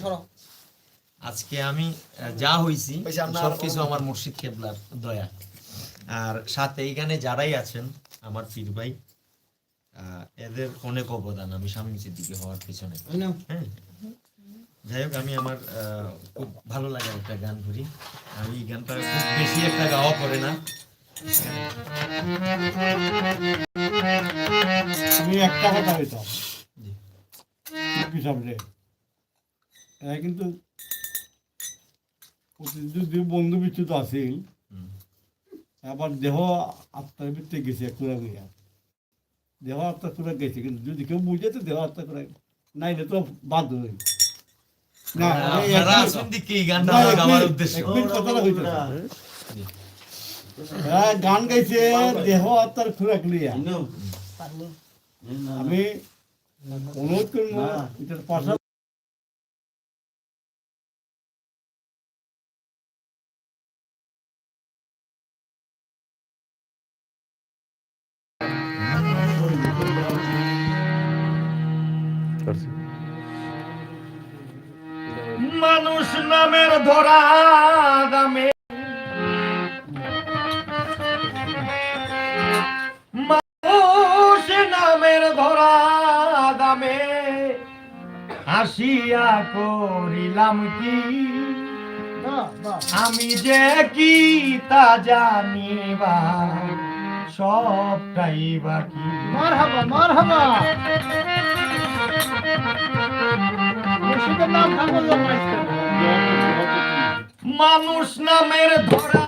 সরো। আজকে আমি যা হইছি যে আমরা সব আর- কিছু আমার মুর্শিদ কেবলার দয়া। আর সাথে এইখানে যারাই আছেন আমার পীর ভাই এদের অনেক অবদান আমি স্বামী দিকে হওয়ার পিছনে। হ্যাঁ। যাই হোক আমি আমার আহ, খুব ভালো লাগে একটা গান করি। আমি এই গানটা খুব বেশি একটা গাওয়া পড়ে না। আমি একটা কথা হইতাম। এরা কিন্তু যদি বন্ধু আছিল। আবার দেহ আত্মার ভিতরে গেছে কুড়া গিয়া দেহ আত্মা কুড়া গেছে কিন্তু যদি কেউ বুঝে তো দেহ আত্মা কুড়া নাইলে তো হই। না হইতেছে। এরা গান গাইছে দেহ আত্মার খুরাক লিয়া আমি অনুরোধ করব এটার পাশাপাশি মানুষ নামের ধরা দামে। মানুষ নামের ধরা দামে। হাসিয়া করিলাম কি? আমি যে কি তা জানিবা সবটাই বাকি। মারহাবা মারহাবা। মানুষ না মেরে ধরা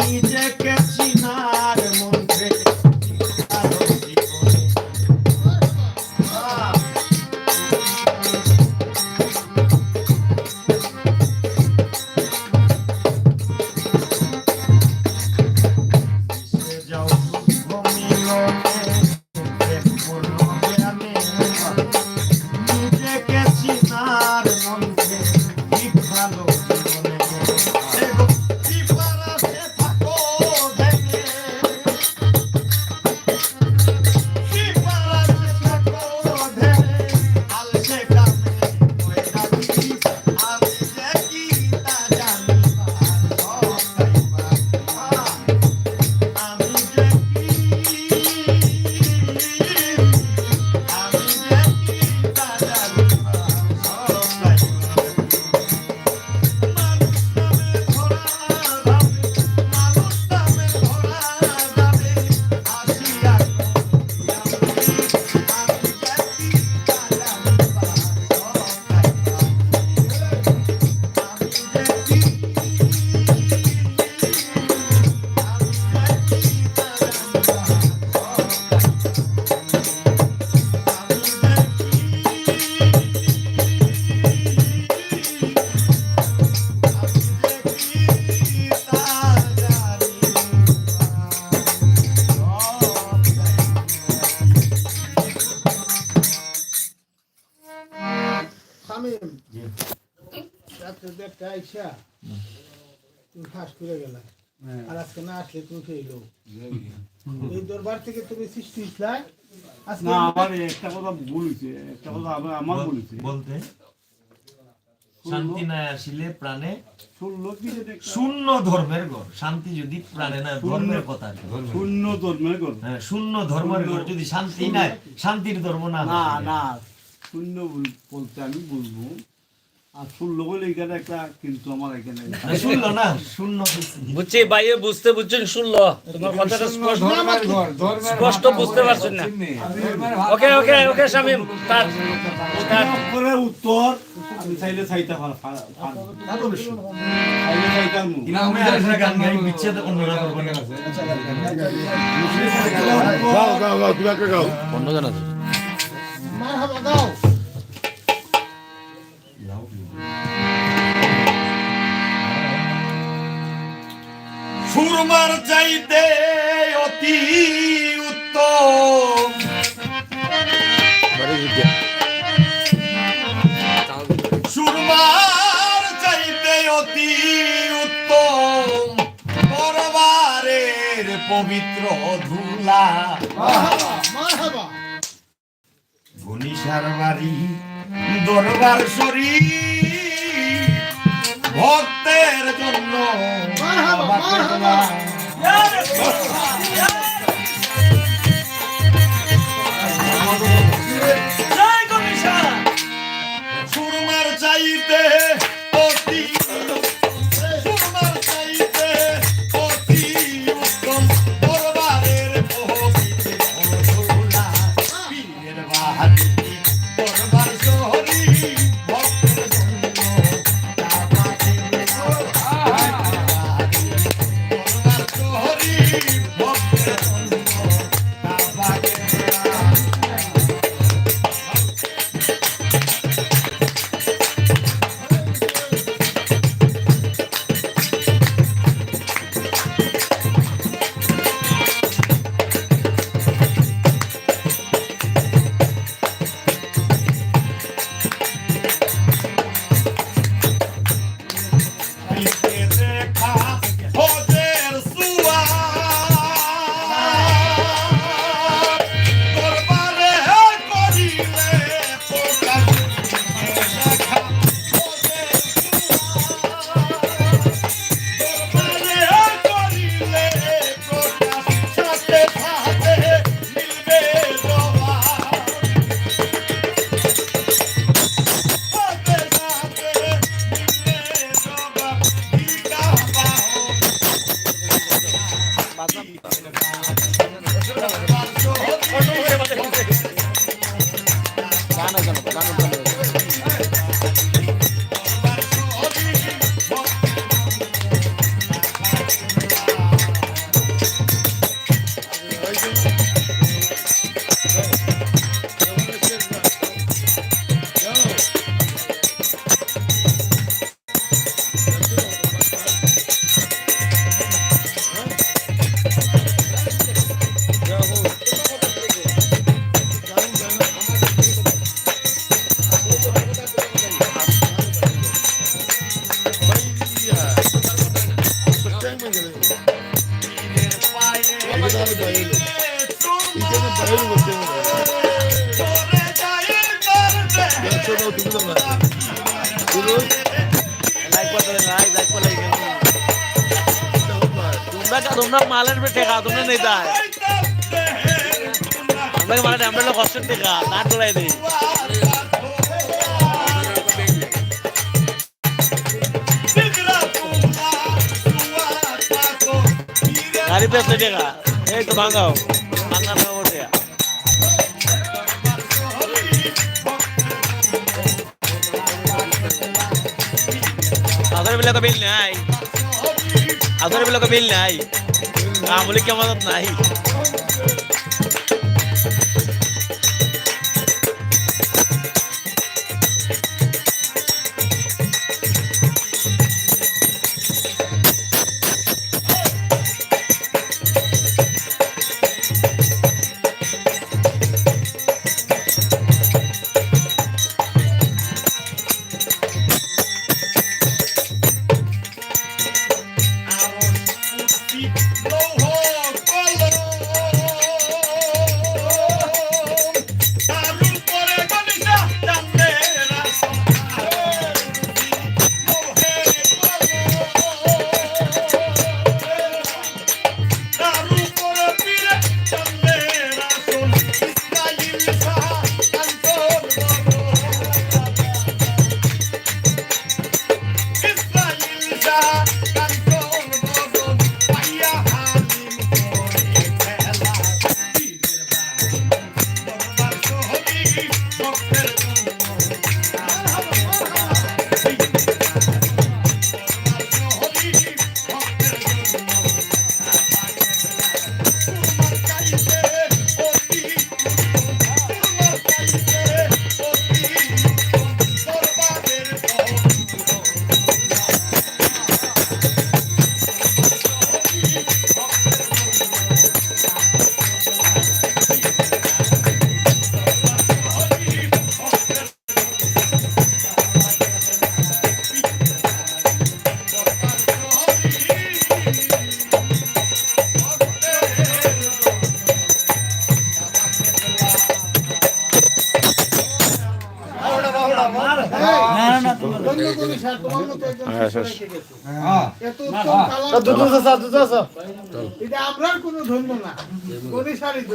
নিজেকে চিনা আইসা তুমি ফাঁস করে গেলা। আর আজকে না আসলে তুমি ফেইলো এই দরবার থেকে তুমি সৃষ্টি ইসলাই না আমার একটা কথা ভুল হয়েছে একটা কথা আমার আমার ভুল হয়েছে বলতে শান্তি না আসিলে প্রাণে শূন্য ধর্মের ঘর শান্তি যদি প্রাণে না ধর্মের কথা শূন্য ধর্মের হ্যাঁ, শূন্য ধর্মের ঘর যদি শান্তি নাই শান্তির ধর্ম না না না। শূন্য বল- বলতে আমি বলব। বুঝছি। বাইরে বুঝতে বুঝছেন শুনলো। তোমার কথাটা স্পষ্ট স্পষ্ট বুঝতে পারছেন না। ওকে ওকে ওকে শামিম উত্তর আমি চাইলে চাইতে গান গাই, সুরমার চাইতে অতি উত্তম। সুরমার চাইতে অতি উত্তম। দরবারের পবিত্র ধুলা। মারহাবা ঘনিসার বাড়ি দরবার শরীর। ভক্তের জন্য করতে লাইক লাইক করে লাইক তোমরা তোমরা মালের পে টেকা তোমরা নেই তাই আমরা মানে আমরা লোক কষ্টের টেকা না তোলাই দেই গাড়ি পেছনে টেকা বিলাকে বিল নাই। আদর বিলাকে বিল নাই। আমলি কেমন নাই।